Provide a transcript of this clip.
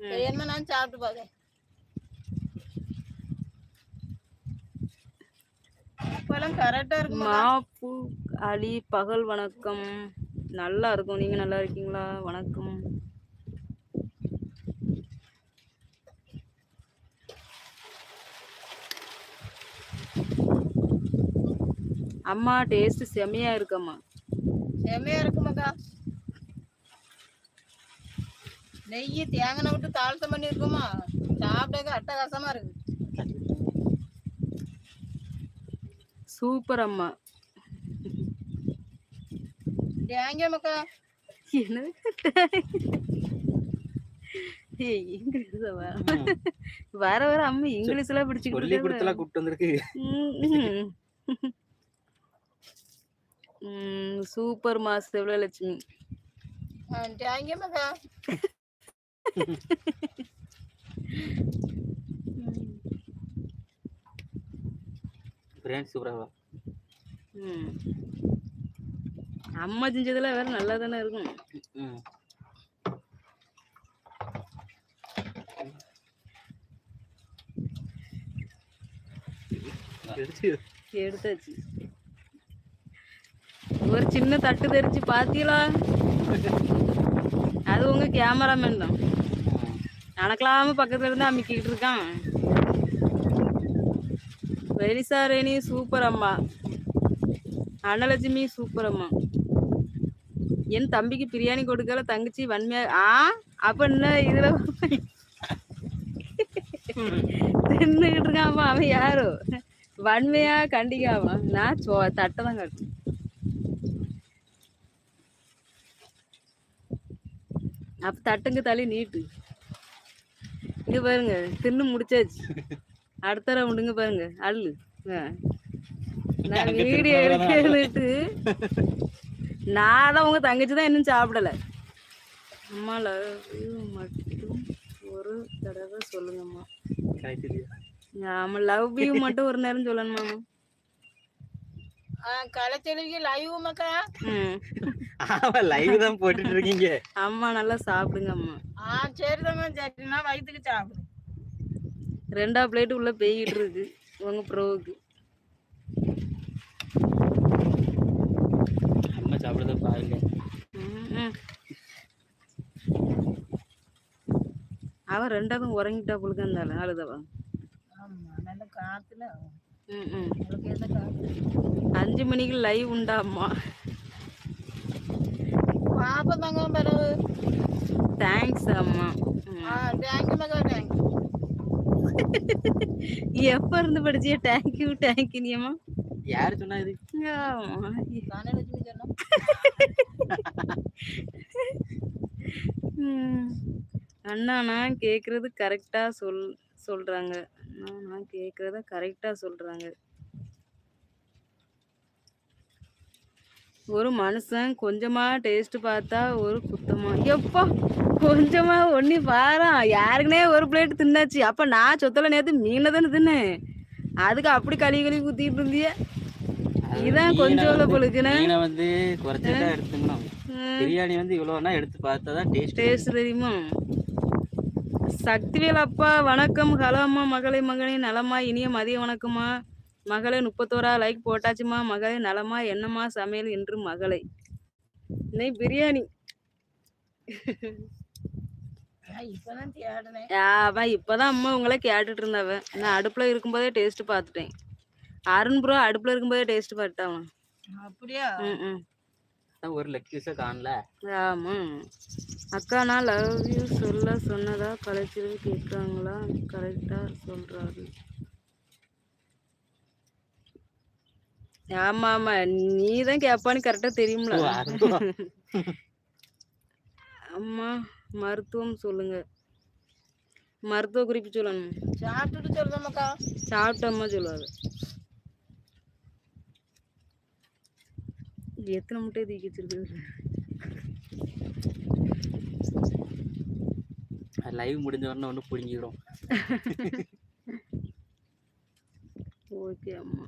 வேணுமா நான் சாப்பிட்டு பார்க்கேன் மாப்பு அலி பகல் வணக்கம். நல்லா இருக்கும். நீங்க நல்லா இருக்கீங்களா? வணக்கம். அம்மா டேஸ்ட் செமையா இருக்கம்மா. செம்மையா இருக்குமாக்கா. நெய் தேங்காய் விட்டு தாழ்த்தம் பண்ணி இருக்குமா? சாப்பிடக்க அட்டகாசமா இருக்கு. சூப்பர் அம்மா. தேங்காய் மக்கா? வர வர வர அம்மா இங்கிலீஷ்ல சொல்லி பிடிச்சிக்கிட்டு கொடுத்தலாம் கூப்பிட்டு வந்திருக்கு. சூப்பர் மாஸ் எவ்வளவு லட்சுமி தேங்காய் மக்கா? பிரியாணி சூப்பராக ம். அம்மா செஞ்சதுல வேற நல்லா தானே இருக்கும் எடுத்தாச்சு. ஒரு சின்ன தட்டு தெரிச்சு பாத்தீங்களா? அது உங்க கேமராமேன் தான். நடக்கலாம பக்கத்துல இருந்து அமுக்கிட்டு இருக்கான். வெனிசா ரேணி சூப்பர் அம்மா. அன்னலட்சுமி சூப்பர் அம்மா. என் தம்பிக்கு பிரியாணி கொடுக்கல தங்கச்சி வன்மையா ஆ? அப்ப என்ன இதுல தின்னுகிட்டு இருக்காமா அவன் யாரோ? வன்மையா கண்டிக்காமா நான் சோ தட்டை தான் கட்டு அப்ப தட்டுங்க தள்ளி நீட்டு. இங்க பாருங்க தின்னு முடிச்சாச்சு. அடுத்த ரவுண்டுங்க பாருங்க அள்ளு. நான் வீடியோ எடுக்கணுட்டு நான் தான் உங்க தங்கச்சி தான் இன்னும் சாப்பிடல. அம்மா you மட்டும் ஒரு தடவை சொல்லுங்கம்மா. ஆமா லவ் யூ மட்டும் ஒரு நேரம் சொல்லணுமா களைச்செலுவிக்கு லைவ் மக்கா ம் ஆமா லைவ் தான் போட்டுட்டு இருக்கீங்க அம்மா நல்லா சாப்பிடுங்க அம்மா ஆ சரி நான் வயிற்றுக்கு சாப்பிடு. ரெண்டா பிளேட் உள்ள பெய்கிட்டு இருக்கு உங்க ப்ரோவுக்கு அம்மா சாப்பிடுறத பாருங்க. அவன் ரெண்டாவது உறங்கிட்டா புழுக்க இருந்தாலும் அழுதவா? ஆமா நல்ல காத்துல. அஞ்சு மணிக்கு லைவ் உண்டா அம்மா பாப்பம் தாங்க பிறகு தேங்க்ஸ் அம்மா தேங்க்யூ மக்கா தேங்க்யூ எப்ப இருந்து படிச்சிய? தேங்க்யூ தேங்க்யூ நீ அம்மா யாரு சொன்னா இது. அண்ணா நான் கேக்குறது கரெக்டா சொல் சொல்றாங்க. அண்ணா நான் கேக்குறத கரெக்டா சொல்றாங்க. ஒரு மனுஷன் கொஞ்சமா டேஸ்ட் பார்த்தா ஒரு குத்தமா எப்பா கொஞ்சமா ஒண்ணி பாரா. யாருக்குனே ஒரு பிளேட் தின்னாச்சு. அப்ப நான் சொத்தல நேத்து மீனை தானே தின்னேன். அதுக்கு அப்படி கழுவி கழுவி குத்திட்டு இருந்திய. இதான் கொஞ்சம் உள்ள வந்து- குறைச்சிதான் எடுத்துக்கணும். பிரியாணி வந்து இவ்வளவுனா எடுத்து பார்த்தா தான் டேஸ்ட் டேஸ்ட் தெரியுமா? சக்திவேல் அப்பா வணக்கம். ஹலோ அம்மா மகளே மகனே நலமா இனிய மதிய வணக்கம்மா. மகளே முப்பத்தோரா லைக் போட்டாச்சுமா மகளே நலமா என்னம்மா சமையல் என்று மகளை. இன்னைக்கு பிரியாணி. அவன் இப்பதான் அம்மா உங்களை கேட்டுட்டு இருந்தாவ நான் அடுப்புல இருக்கும்போதே டேஸ்ட் பார்த்துட்டேன். அருண் ப்ரோ அடுப்புல இருக்கும்போதே டேஸ்ட் பார்த்துட்டான் அப்படியா? ஒரு லெக் பீஸை காணல ஆமா. அக்கா நான் லவ் யூ சொல்ல சொன்னதா கலைச்சல் கேட்குறாங்களா கரெக்டா சொல்றாரு. ஆமா ஆமா. நீ தான் கேட்பான்னு கரெக்டா தெரியும்ல? அம்மா மருத்துவம் சொல்லுங்க. மருத்துவ குறிப்பு சொல்லணும். சாப்பிட்டுட்டு சொல்றேன் மக்கா சாப்பிட்டம்மா சொல்லுவாங்க எத்தனை முட்டை தூக்கி லைவ் முடிஞ்ச உடனே ஒன்று பிடிங்கிடும் ஓகே அம்மா.